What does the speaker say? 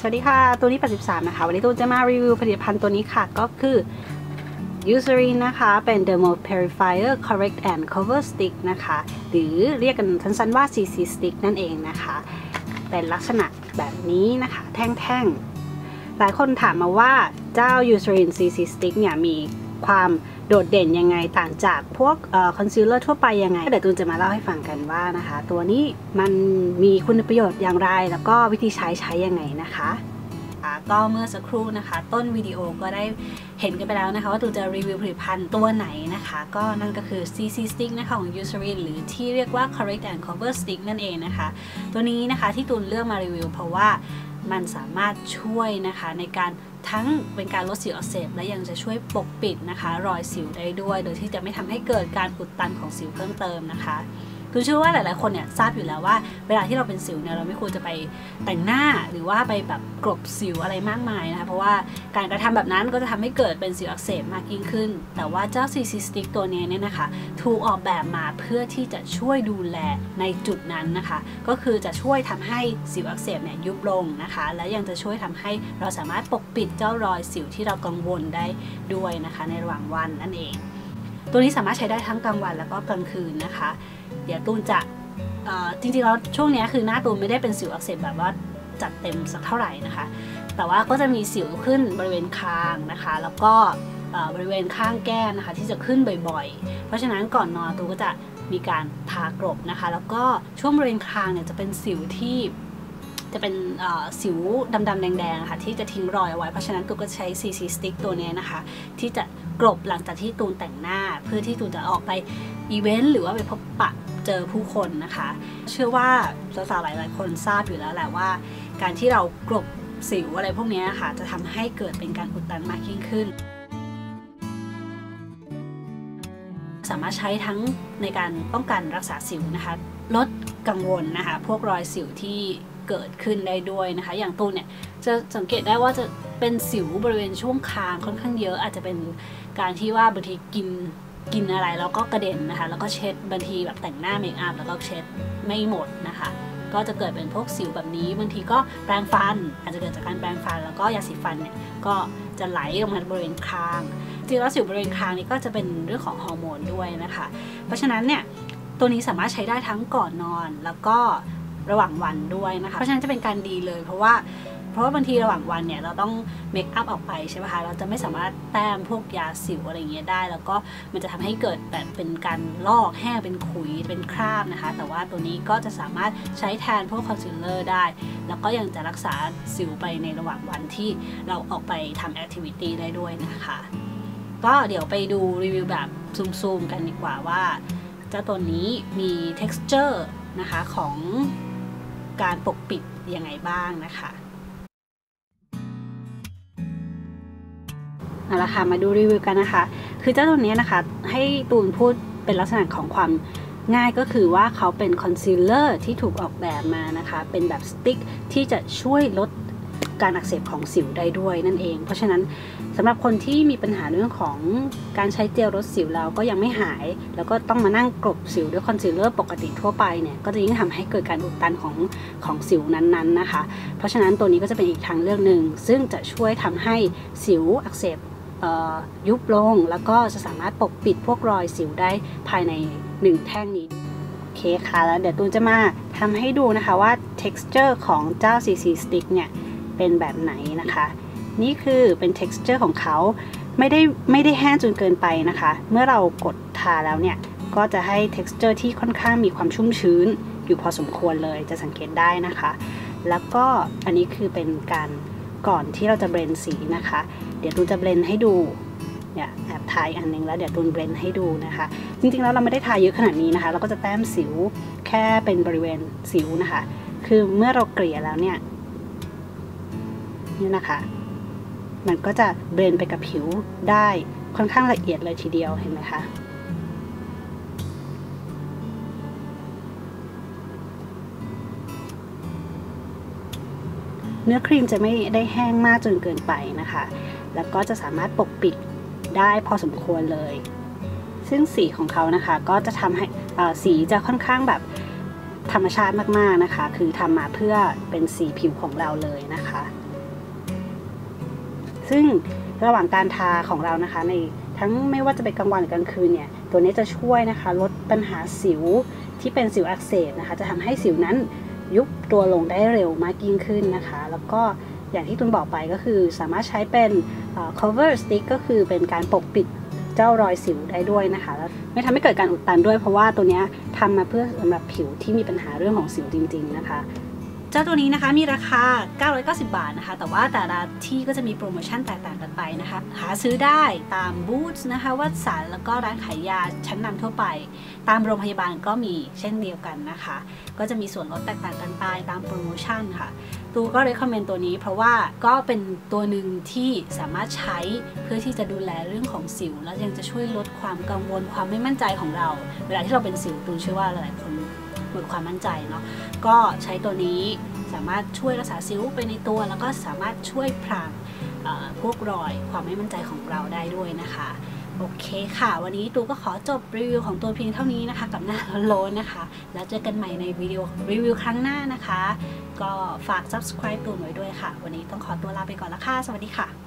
สวัสดีค่ะ ตัวนี้ 83 นะคะ วันนี้ตูจะมารีวิวผลิตภัณฑ์ตัวนี้ค่ะ ก็คือ Eucerin นะคะ เป็น Dermo Purifier Correct and Cover Stick นะคะ หรือเรียกกันสั้นๆว่า CC Stick นั่นเองนะคะ เป็นลักษณะแบบนี้นะคะ แท่งๆ หลายคนถามมาว่าเจ้า Eucerin CC Stick เนี่ยมีความ โดดเด่นยังไงต่างจากพวกคอนซีลเลอร์ทั่วไปยังไงเดี๋ยวตูนจะมาเล่าให้ฟังกันว่านะคะ ตัวนี้มันมีคุณประโยชน์อย่างไร แล้วก็วิธีใช้ใช้ยังไงนะคะก็เมื่อสักครู่นะคะ ต้นวิดีโอก็ได้เห็นกันไปแล้วนะคะว่าตูนจะรีวิวผลิตภัณฑ์ตัวไหนนะคะ ก็นั่นก็คือ CC Stick นะคะของ Eucerin หรือที่เรียกว่า Correct and Cover Stick นั่นเองนะคะ ตัวนี้นะคะที่ตูนเลือกมารีวิวเพราะว่ามันสามารถช่วยนะคะในการ ทั้งเป็นการลดสิวอักเสบและยังจะช่วยปกปิดนะคะ รอยสิวได้ด้วย โดยที่จะไม่ทำให้เกิดการอุดตันของสิวเพิ่มเติมนะคะ คือเชื่อว่าหลาย ๆ คนเนี่ยทราบอยู่แล้วว่า เวลาที่เราเป็นสิวเนี่ยเราไม่ควรจะไปแต่งหน้าหรือว่าไปแบบกรบสิวอะไรมากมายนะคะเพราะว่าการกระทำแบบนั้นก็จะทำให้เกิดเป็นสิวอักเสบมากยิ่งขึ้น แต่ว่าเจ้า CC Stick ตัวนี้เนี่ยนะคะถูกออกแบบมาเพื่อที่จะช่วยดูแลในจุดนั้นนะคะ ก็คือจะช่วยทำให้สิวอักเสบเนี่ยยุบลงนะคะ และยังจะช่วยทำให้เราสามารถปกปิดเจ้ารอยสิวที่เรากังวลได้ด้วยนะคะ ในระหว่างวันนั่นเอง ตัวนี้สามารถใช้ได้ทั้งกลางวันแล้วก็กลางคืนนะคะ เดี๋ยวตูนจะจริงๆแล้วช่วงนี้คือหน้าตูนไม่ได้เป็นสิวอักเสบแบบว่าจัดเต็มสักเท่าไหร่นะคะ แต่ว่าก็จะมีสิวขึ้นบริเวณคางนะคะ แล้วก็บริเวณข้างแก้มนะคะ ที่จะขึ้นบ่อยๆ เพราะฉะนั้นก่อนนอนตูก็จะมีการทากรบนะคะ แล้วก็ช่วงบริเวณคางเนี่ยจะเป็นสิวที่จะเป็นสิวดำๆแดงๆค่ะที่จะทิ้งรอยเอาไว้ เพราะฉะนั้นตูก็ใช้ CC Stick ตัวนี้นะคะ ที่จะกรบหลังจากที่ตูนแต่งหน้า เพื่อที่ตูนจะออกไปอีเวนต์หรือว่าไปพบปะ เจอผู้คนนะคะ เชื่อว่าสาวๆหลายๆ คนทราบอยู่แล้วแหละว่า การที่เรากรบสิวอะไรพวกนี้ค่ะ จะทำให้เกิดเป็นการอุดตันมากยิ่งขึ้น สามารถใช้ทั้งในการป้องกันรักษาสิวนะคะ ลดกังวลนะคะ พวกรอยสิวที่เกิดขึ้นได้ด้วยนะคะ อย่างตูนเนี่ยจะสังเกตได้ว่าจะเป็นสิวบริเวณช่วงคางค่อนข้างเยอะ อาจจะเป็นการที่ว่าบางทีกิน กินอะไรแล้วก็กระเด็นนะคะ แล้วก็เช็ดบางทีแบบแต่งหน้าเมคอัพแล้วก็เช็ดไม่หมดนะคะ ก็จะเกิดเป็นพวกสิวแบบนี้บางทีก็แปรงฟัน อาจจะเกิดจากการแปรงฟัน แล้วก็ยาสีฟันเนี่ยก็จะไหลลงมาบริเวณคางจริงแล้วสิวบริเวณคางนี้ก็จะเป็นเรื่องของฮอร์โมนด้วยนะคะ เพราะฉะนั้นเนี่ยตัวนี้สามารถใช้ได้ทั้งก่อนนอนแล้วก็ระหว่างวันด้วยนะคะ เพราะฉะนั้นจะเป็นการดีเลยเพราะว่า เพราะว่าบางทีระหว่างวันเนี่ยเราต้องเมคอัพออกไปใช่ไหมคะเราจะไม่สามารถแต้มพวกยาสิวอะไรเงี้ยได้ แล้วก็มันจะทำให้เกิดแบบเป็นการลอกแห้งเป็นขุยเป็นคราบนะคะ แต่ว่าตัวนี้ก็จะสามารถใช้แทนพวกคอนซีลเลอร์ได้ แล้วก็ยังจะรักษาสิวไปในระหว่างวันที่เราออกไปทำแอคทิวิตี้ได้ด้วยนะคะ ก็เดี๋ยวไปดูรีวิวแบบซูมๆกันดีกว่าว่าเจ้าตัวนี้มี texture นะคะของการปกปิดยังไงบ้างนะคะ เอาละค่ะมาดูรีวิวกันนะคะ คือเจ้าตัวนี้นะคะให้ตูนพูดเป็นลักษณะของความง่ายก็คือว่าเขาเป็นคอนซีลเลอร์ที่ถูกออกแบบมานะคะ เป็นแบบสติ๊กที่จะช่วยลดการอักเสบของสิวได้ด้วยนั่นเอง เพราะฉะนั้นสำหรับคนที่มีปัญหาเรื่องของการใช้เจลลดสิวแล้วก็ยังไม่หาย แล้วก็ต้องมานั่งกลบสิวด้วยคอนซีลเลอร์ปกติทั่วไปเนี่ยก็จะยิ่งทำให้เกิดการอุดตันของของสิวนั้นๆนะคะ เพราะฉะนั้นตัวนี้ก็จะเป็นอีกทางเลือกหนึ่งซึ่งจะช่วยทำให้สิวอักเสบ ยุบลง แล้วก็จะสามารถปกปิดพวกรอยสิวได้ภายใน 1 แท่งนี้โอเคค่ะ แล้วเดี๋ยวตูนจะมาทำให้ดูนะคะว่า texture ของเจ้า CC Stick เนี่ย เป็นแบบไหนนะคะ นี่คือเป็น texture ของเขาไม่ได้ไม่ได้แห้งจนเกินไปนะคะ เมื่อเรากดทาแล้วเนี่ย ก็จะให้ texture ที่ค่อนข้างมีความชุ่มชื้น อยู่พอสมควรเลยจะสังเกตได้นะคะ แล้วก็อันนี้คือเป็นการก่อนที่เราจะเบรนสีนะคะ เดี๋ยวตูนจะเบรนให้ดูเนี่ยแอบทายอันนึงแล้วเดี๋ยวตูนเบรนให้ดูนะคะ จริงๆแล้วเราไม่ได้ทายเยอะขนาดนี้นะคะ เราก็จะแต้มสิวแค่เป็นบริเวณสิวนะคะ คือเมื่อเราเกลี่ยแล้วเนี่ยนี่นะคะ มันก็จะเบรนไปกับผิวได้ค่อนข้างละเอียดเลยทีเดียวเห็นไหมคะเนื้อครีมจะไม่ได้แห้งมากจนเกินไปนะคะ แล้วก็จะสามารถปกปิดได้พอสมควรเลย ซึ่งสีของเขานะคะก็จะทำให้สีจะค่อนข้างแบบธรรมชาติมากๆนะคะ คือทำมาเพื่อเป็นสีผิวของเราเลยนะคะ ซึ่งระหว่างการทาของเรานะคะ ในทั้งไม่ว่าจะเป็นกลางวันหรือกลางคืนเนี่ยตัวนี้จะช่วยนะคะ ลดปัญหาสิวที่เป็นสิวอักเสบนะคะ จะทำให้สิวนั้นยุบตัวลงได้เร็วมากยิ่งขึ้นนะคะ แล้วก็ อย่างที่ตุนบอกไปก็คือสามารถใช้เป็น cover stick ก็คือเป็นการปกปิดเจ้ารอยสิวได้ด้วยนะคะแล้วไม่ทำให้เกิดการอุดตันด้วยเพราะว่าตัวนี้ทำมาเพื่อสำหรับผิวที่มีปัญหาเรื่องของสิวจริง ๆ นะคะ จ้าตัวนี้นะคะมีราคา 990 บาทนะคะ แต่ว่าแต่ละที่ก็จะมีโปรโมชั่นแตกต่างกันไปนะคะ หาซื้อได้ตามบูธนะคะวัดสันแล้วก็ร้านขายยาชั้นนำทั่วไป ตามโรงพยาบาลก็มีเช่นเดียวกันนะคะ ก็จะมีส่วนลดแตกต่างกันไปตามโปรโมชั่นค่ะตูก็เลยคอมเมนต์ตัวนี้ เพราะว่าก็เป็นตัวหนึ่งที่สามารถใช้เพื่อที่จะดูแลเรื่องของสิว แล้วยังจะช่วยลดความกังวลความไม่มั่นใจของเรา เวลาที่เราเป็นสิวตูนเชื่อว่าหลายคน หมดความมั่นใจเนาะก็ใช้ตัวนี้สามารถช่วยรักษาสิวไปในตัว แล้วก็สามารถช่วยพรางพวกรอยความไม่มั่นใจของเราได้ด้วยนะคะโอเคค่ะ วันนี้ตูก็ขอจบรีวิวของตัวเพียงเท่านี้นะคะ กับหน้าโลนนะคะ แล้วเจอกันใหม่ในวิดีโอรีวิวครั้งหน้านะคะ ก็ฝาก subscribe ตูนไว้ด้วยค่ะ วันนี้ต้องขอตัวลาไปก่อนละค่ะ สวัสดีค่ะ